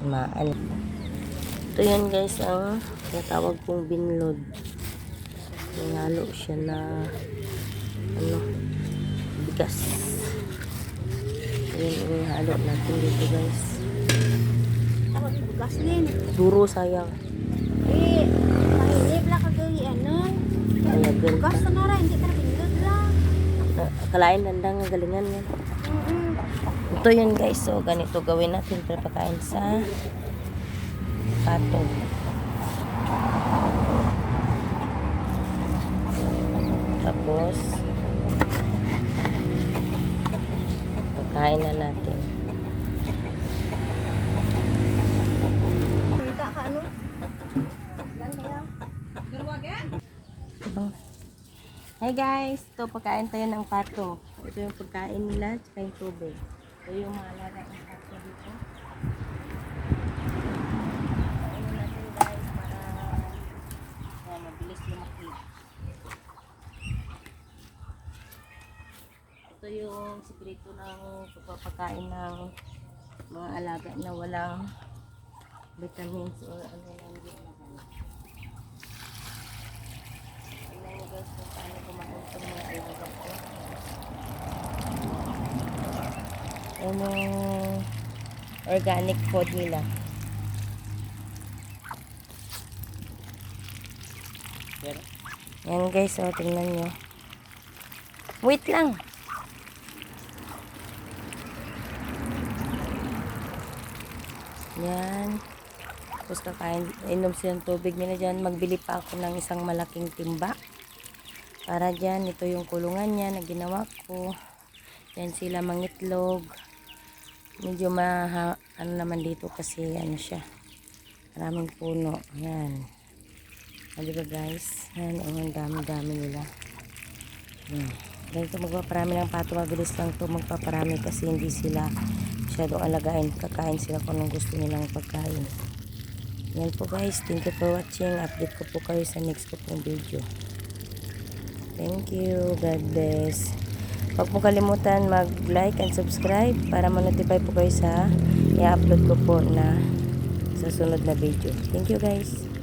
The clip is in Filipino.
Maal. Ito yun guys ang tinatawag kong binlod. Nangalo siya na ano bigas. Ayan yung halo natin dito guys. Bugas din. Duro sayang. Eh, mahilip lang kagay ano. Kaya gan. Bugas na nara, hindi ka nabindod lang. Kalain landang nga galingan yan. Mm-mm. Ito yun guys. So ganito gawin natin para pakain sa pato. Tapos pagkain na natin. Hi guys! Ito pagkain tayo ng pato. Ito yung pagkain nila tsaka yung tubig. Ito yung mga alaga ng pato dito. Kainin natin guys para yan, mabilis lumaki. Ito yung sikreto ng pagpapakain ng mga alaga na walang vitamins or ano lang dito. Tingnan niyo guys kung paano kumain itong mga alaga ko. Yan yung organic food nila. Yan guys, oh, tingnan nyo. Wait lang. Yan. Tapos kakain, inom silang tubig nila dyan. Magbili pa ako ng isang malaking timba. Para dyan, ito yung kulungan niya na ginawa ko. Yan sila mangitlog. Medyo maha, ano naman dito kasi ano siya. Maraming puno. Yan. Ah, di ba guys? Yan, oh, ang dami-dami nila. Hmm. Ganito magpaparami ng pato. Mabilis lang to magpaparami kasi hindi sila masyadong alagain. Kakain sila kung anong gusto nilang pagkain. Yan po guys. Thank you for watching. Update ko po kayo sa next ko pong video. Thank you. God bless. Huwag mo kalimutan mag-like and subscribe para ma-notify po kayo sa i-upload ko po na sa sunod na video. Thank you guys.